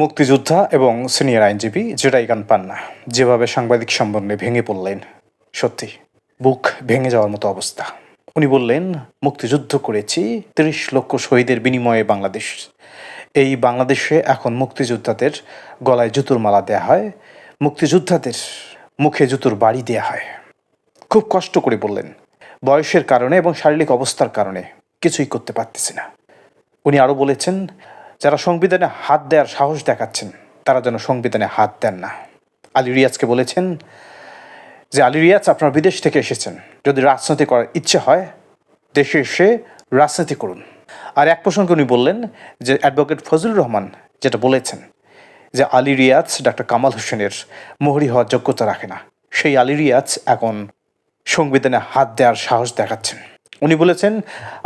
মুক্তিযোদ্ধা এবং সিনিয়র আইনজীবী জেরাই গান পান্না যেভাবে সাংবাদিক সম্বন্ধে ভেঙে পড়লেন, সত্যি, বুক ভেঙে যাওয়ার মতো অবস্থা। উনি বললেন, মুক্তিযুদ্ধ করেছি তিরিশ লক্ষ শহীদের বিনিময়ে বাংলাদেশ। এই বাংলাদেশে এখন মুক্তিযোদ্ধাদের গলায় জুতোর মালা দেয়া হয়, মুক্তিযোদ্ধাদের মুখে জুতোর বাড়ি দেয়া হয়। খুব কষ্ট করে বললেন, বয়সের কারণে এবং শারীরিক অবস্থার কারণে কিছুই করতে পারতেছি না। উনি আরও বলেছেন যারা সংবিধানে হাত দেওয়ার সাহস দেখাচ্ছেন, তারা যেন সংবিধানে হাত দেন না। আলী রিয়াজকে বলেছেন যে, আলী রিয়াজ আপনার বিদেশ থেকে এসেছেন। যদি রাজনীতি করার ইচ্ছে হয়, দেশে এসে রাজনীতি করুন। আর এক প্রসঙ্গে উনি বললেন যে, অ্যাডভোকেট ফজলুর রহমান যেটা বলেছেন যে, আলী রিয়াজ ডাক্তার কামাল হোসেনের মোহরি হওয়ার যোগ্যতা রাখে না। সেই আলী রিয়াজ এখন সংবিধানে হাত দেওয়ার সাহস দেখাচ্ছেন। উনি বলেছেন,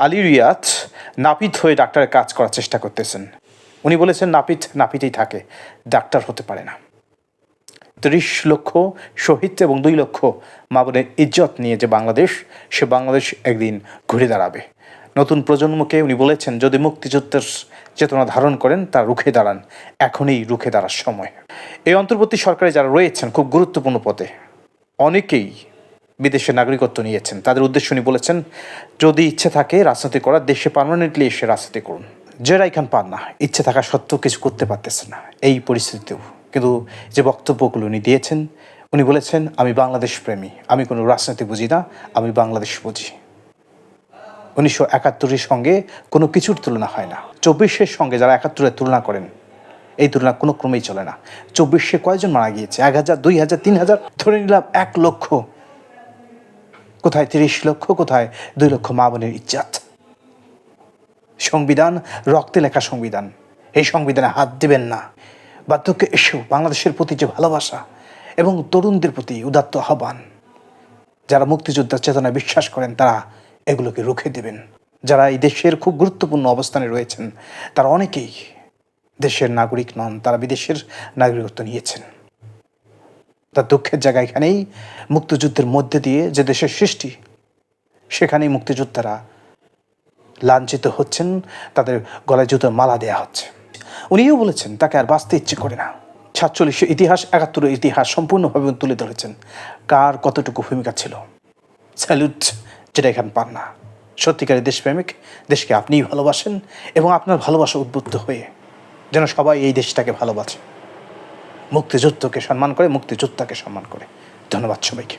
আলী রিয়াজ নাপিত হয়ে ডাক্তারের কাজ করার চেষ্টা করতেছেন। উনি বলেছেন, নাপিত নাপিতেই থাকে, ডাক্তার হতে পারে না। ত্রিশ লক্ষ শহীদ এবং দুই লক্ষ মা বোনের ইজ্জত নিয়ে যে বাংলাদেশ, সে বাংলাদেশ একদিন ঘুরে দাঁড়াবে। নতুন প্রজন্মকে উনি বলেছেন, যদি মুক্তিযুদ্ধের চেতনা ধারণ করেন, তা রুখে দাঁড়ান, এখনই রুখে দাঁড়ার সময়। এই অন্তর্বর্তী সরকারে যারা রয়েছেন, খুব গুরুত্বপূর্ণ পদে, অনেকেই বিদেশে নাগরিকত্ব নিয়েছেন। তাদের উদ্দেশ্য উনি বলেছেন, যদি ইচ্ছে থাকে, রাজনীতি করার, দেশে পার্মানেন্টলি এসে রাজনীতি করুন। জেরাই খান পান না, ইচ্ছে থাকা সত্ত্বেও কিছু করতে পারতেছে না। এই পরিস্থিতিতেও। কিন্তু যে বক্তব্যগুলো উনি দিয়েছেন, উনি বলেছেন, আমি বাংলাদেশ প্রেমী, আমি কোনো রাজনীতি বুঝি না, আমি বাংলাদেশ বুঝি। উনিশশো একাত্তরের সঙ্গে কোনো কিছুর তুলনা হয় না। চব্বিশের সঙ্গে যারা একাত্তরের তুলনা করেন, এই তুলনা কোনো ক্রমেই চলে না। চব্বিশে কয়জন মারা গিয়েছে? এক হাজার, দুই হাজার, তিন হাজার? ধরে নিলাম এক লক্ষ। কোথায় তিরিশ লক্ষ, কোথায় দুই লক্ষ মা বোনের ইজ্জাত? সংবিধান, রক্তে লেখা সংবিধান। এই সংবিধানে হাত দেবেন না। বার্ধক্য এসেও বাংলাদেশের প্রতি যে ভালোবাসা এবং তরুণদের প্রতি উদাত্ত আহ্বান। যারা মুক্তিযোদ্ধার চেতনায় বিশ্বাস করেন, তারা এগুলোকে রুখে দেবেন। যারা এই দেশের খুব গুরুত্বপূর্ণ অবস্থানে রয়েছেন, তারা অনেকেই দেশের নাগরিক নন, তারা বিদেশের নাগরিকত্ব নিয়েছেন। তার দুঃখের জায়গা এখানেই। মুক্তিযুদ্ধের মধ্যে দিয়ে যে দেশের সৃষ্টি, সেখানেই মুক্তিযোদ্ধারা লাঞ্ছিত হচ্ছেন, তাদের গলায় জুতোর মালা দেয়া হচ্ছে। উনিও বলেছেন, তাকে আর বাঁচতে ইচ্ছে করে না। সাতচল্লিশের ইতিহাস একাত্তরের ইতিহাস সম্পূর্ণভাবে তুলে ধরেছেন। কার কতটুকু ভূমিকা ছিল? স্যালুট, যেটা এখানে পান না। সত্যিকারের দেশপ্রেমিক, দেশকে আপনিই ভালোবাসেন এবং আপনার ভালোবাসা উদ্বুদ্ধ হয়ে যেন সবাই এই দেশটাকে ভালোবাসে। মুক্তিযুদ্ধকে সম্মান করে, মুক্তিযোদ্ধাকে সম্মান করে। ধন্যবাদ সবাইকে।